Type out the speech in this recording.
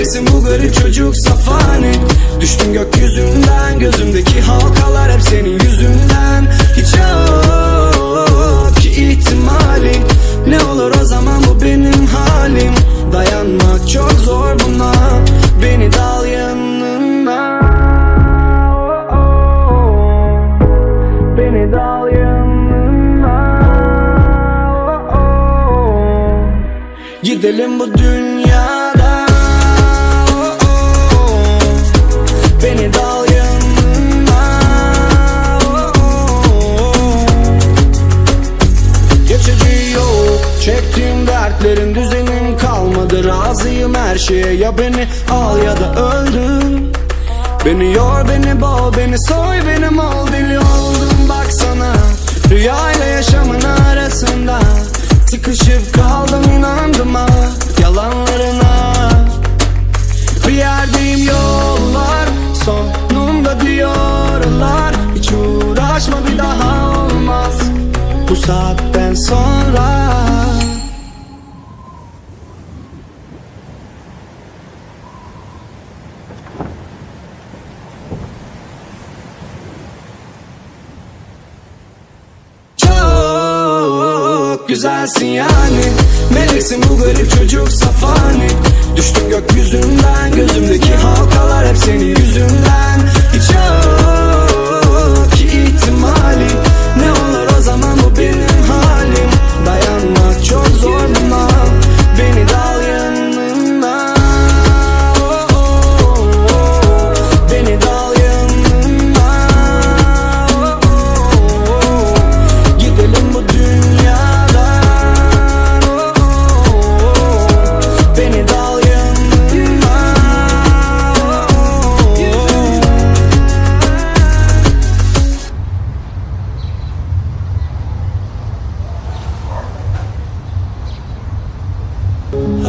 Meleksin bu garip çocuk safani. Düştün gökyüzünden Gözümdeki halkalar hep senin yüzünden. Hiç yok ki ihtimali Ne olur o zaman bu benim halim. Dayanmak çok zor buna. Beni dal yanına. Beni dal yanına. Gidelim bu dünyada Dertlerin düzenim kalmadı Razıyım her şeye. Ya beni al ya da öldür. Beni yor beni boğ beni soy benim ol Deli oldum baksana Rüyayla yaşamın arasında Sıkışıp kaldım inandım ha. Yalanlarına Bir yerdeyim yollar Sonunda diyorlar. Hiç uğraşma bir daha olmaz. Bu saatten sonra güzelsin yani. Meleksin bu garip çocuk safani. Düştüm gökyüzünden Gözümdeki